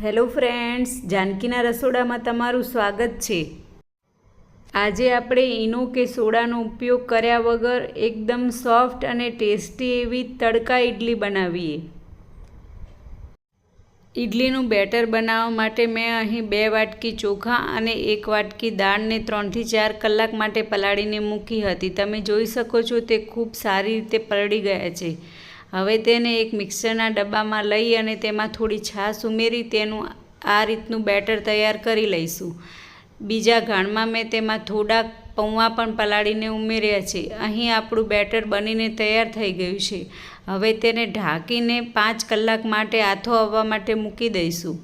Hello friends, જાનકીના રસોડામાં તમારું સ્વાગત છે. આજે આપણે ઈનો કે સોડાનો ઉપયોગ કર્યા વગર એકદમ સોફ્ટ અને ટેસ્ટી એવી તડકા ઇડલી બનાવીએ. ઇડલીનું બેટર બનાવવા માટે મેં અહીં બે વાટકી ચોખા અને એક વાટકી દાળને ત્રણથી ચાર કલાક માટે પલાળીને મૂકી હતી. તમે જોઈ શકો છો તે ખૂબ સારી રીતે પલળી ગયા છે. હવે તેને એક મિક્સરના ડબ્બામાં લઈ અને તેમાં થોડી છાશ ઉમેરી તેનું આ રીતનું બેટર તૈયાર કરી લઈશું. બીજા ઘાણમાં મેં તેમાં થોડાક પૌવા પણ પલાળીને ઉમેર્યા છે. અહીં આપણું બેટર બનીને તૈયાર થઈ ગયું છે. હવે તેને ઢાંકીને પાંચ કલાક માટે આથો આવવા માટે મૂકી દઈશું.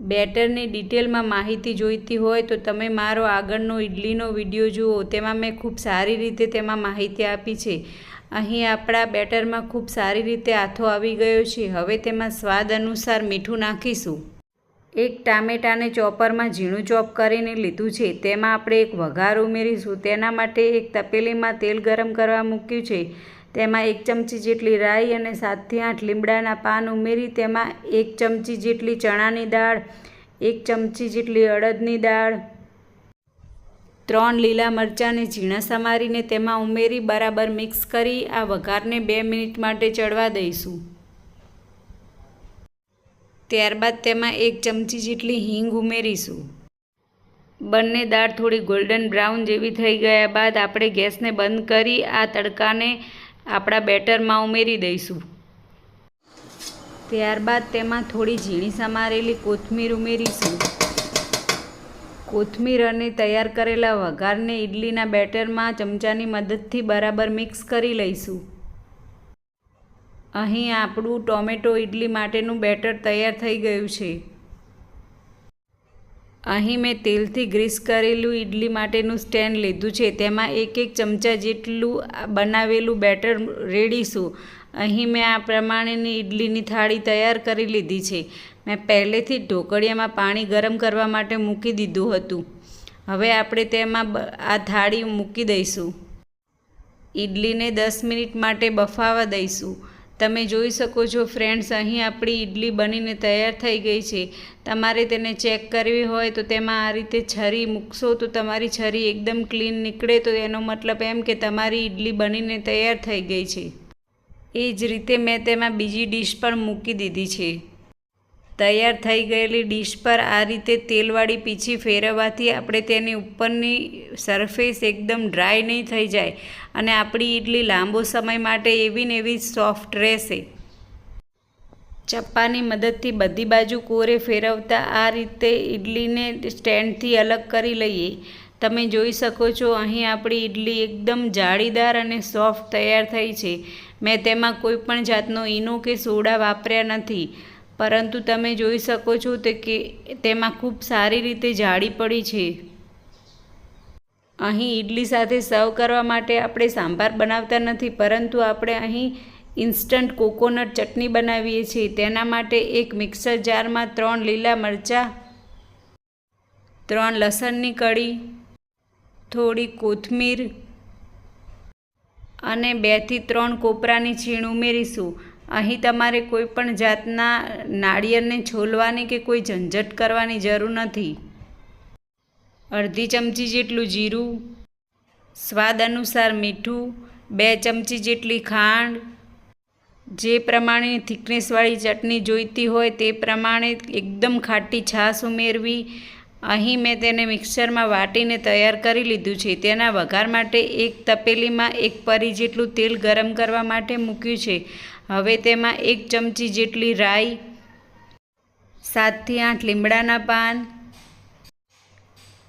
બેટરની ડિટેલમાં માહિતી જોઈતી હોય તો તમે મારો આગળનો ઇડલીનો વીડિયો જુઓ. તેમાં મેં ખૂબ સારી રીતે તેમાં માહિતી આપી છે. અહીં આપણા બેટરમાં ખૂબ સારી રીતે આથો આવી ગયો છે. હવે તેમાં સ્વાદ અનુસાર મીઠું નાખીશું. એક ટામેટાને ચોપરમાં ઝીણું ચોપ કરીને લીધું છે. તેમાં આપણે એક વઘાર ઉમેરીશું. તેના માટે એક તપેલીમાં તેલ ગરમ કરવા મૂક્યું છે. તેમાં એક ચમચી જેટલી રાઈ અને સાતથી આઠ લીમડાના પાન ઉમેરી તેમાં એક ચમચી જેટલી ચણાની દાળ, એક ચમચી જેટલી અડદની દાળ ત્રણ લીલા મરચાંને ઝીણા સમારીને તેમાં ઉમેરી બરાબર મિક્સ કરી આ વઘારને બે મિનિટ માટે ચડવા દઈશું. ત્યારબાદ તેમાં એક ચમચી જેટલી હિંગ ઉમેરીશું. બંને દાળ થોડી ગોલ્ડન બ્રાઉન જેવી થઈ ગયા બાદ આપણે ગેસને બંધ કરી આ તડકાને આપણા બેટરમાં ઉમેરી દઈશું. ત્યારબાદ તેમાં થોડી ઝીણી સમારેલી કોથમીર ઉમેરીશું. કોથમીર અને તૈયાર કરેલા વઘારને ઇડલીના બેટરમાં ચમચાની મદદથી બરાબર મિક્સ કરી લઈશું. અહીં આપણું ટોમેટો ઇડલી માટેનું બેટર તૈયાર થઈ ગયું છે. અહીં મેં તેલથી ગ્રીસ કરેલું ઇડલી માટેનું સ્ટેન્ડ લીધું છે. તેમાં એક એક ચમચા જેટલું બનાવેલું બેટર રેડીશું. અહીં મેં આ પ્રમાણેની ઇડલીની થાળી તૈયાર કરી લીધી છે. મેં પહેલેથી જ ઢોકળિયામાં પાણી ગરમ કરવા માટે મૂકી દીધું હતું. હવે આપણે તેમાં આ થાળી મૂકી દઈશું. ઇડલીને દસ મિનિટ માટે બફાવા દઈશું. તમે જોઈ શકો છો ફ્રેન્ડ્સ, અહીં આપણી ઇડલી બનીને તૈયાર થઈ ગઈ છે. તમારે તેને ચેક કરવી હોય તો તેમાં આ રીતે છરી મૂકશો તો તમારી છરી એકદમ ક્લીન નીકળે તો એનો મતલબ એમ કે તમારી ઇડલી બનીને તૈયાર થઈ ગઈ છે. એ જ રીતે મેં તેમાં બીજી ડીશ પણ મૂકી દીધી છે. તૈયાર થઈ ગયેલી ડીશ પર આ રીતે તેલવાળી પીછી ફેરવવાથી આપણે તેની ઉપરની સરફેસ એકદમ ડ્રાય નહીં થઈ જાય અને આપણી ઇડલી લાંબો સમય માટે એવી ને એવી સોફ્ટ રહેશે. ચપ્પાની મદદથી બધી બાજુ કોરે ફેરવતા આ રીતે ઇડલીને સ્ટેન્ડથી અલગ કરી લઈએ. તમે જોઈ શકો છો, અહીં આપણી ઇડલી એકદમ જાળીદાર અને સોફ્ટ તૈયાર થઈ છે. મેં તેમાં કોઈ પણ જાતનો ઈનો કે સોડા વાપર્યા નથી. પરંતુ તમે જોઈ શકો છો તે કે તેમાં ખૂબ સારી રીતે જાળી પડી છે. અહીં ઇડલી સાથે સર્વ કરવા માટે આપણે સાંભાર બનાવતા નથી, પરંતુ આપણે અહીં ઇન્સ્ટન્ટ કોકોનટ ચટણી બનાવીએ છીએ. તેના માટે એક મિક્સર જારમાં ત્રણ લીલા મરચાં, ત્રણ લસણની કળી થોડી કોથમીર અને બેથી ત્રણ કોપરાની છીણ ઉમેરીશું. અહીં તમારે કોઈ પણ જાતના નાળિયેરને છોલવાની કે કોઈ ઝંઝટ કરવાની જરૂર નથી. અડધી ચમચી જેટલું જીરું, સ્વાદ અનુસાર મીઠું, બે ચમચી જેટલી ખાંડ. જે પ્રમાણે થિકનેસવાળી ચટણી જોઈતી હોય તે પ્રમાણે એકદમ ખાટી છાશ ઉમેરવી અહીં મેં તેને મિક્સરમાં વાટીને તૈયાર કરી લીધું છે. તેના વઘાર માટે એક તપેલીમાં એક પરી જેટલું તેલ ગરમ કરવા માટે મૂક્યું છે. હવે તેમાં એક ચમચી જેટલી રાઈ, સાતથી આઠ લીમડાના પાન,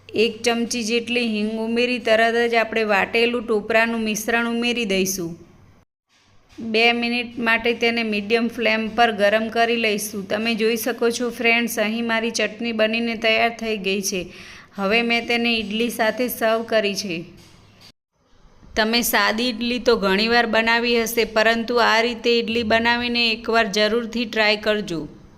એક ચમચી જેટલી હિંગ ઉમેરી તરત જ આપણે વાટેલું ટોપરાનું મિશ્રણ ઉમેરી દઈશું. બે મિનિટ માટે તેને મીડિયમ ફ્લેમ પર ગરમ કરી લઈશું. તમે જોઈ શકો છો ફ્રેન્ડ્સ, અહીં મારી ચટણી બનીને તૈયાર થઈ ગઈ છે. હવે મેં તેને ઇડલી સાથે સર્વ કરી છે. તમે સાદી ઇડલી તો ઘણીવાર બનાવી હશે, પરંતુ આ રીતે ઇડલી બનાવીને એકવાર જરૂરથી ટ્રાય કરજો.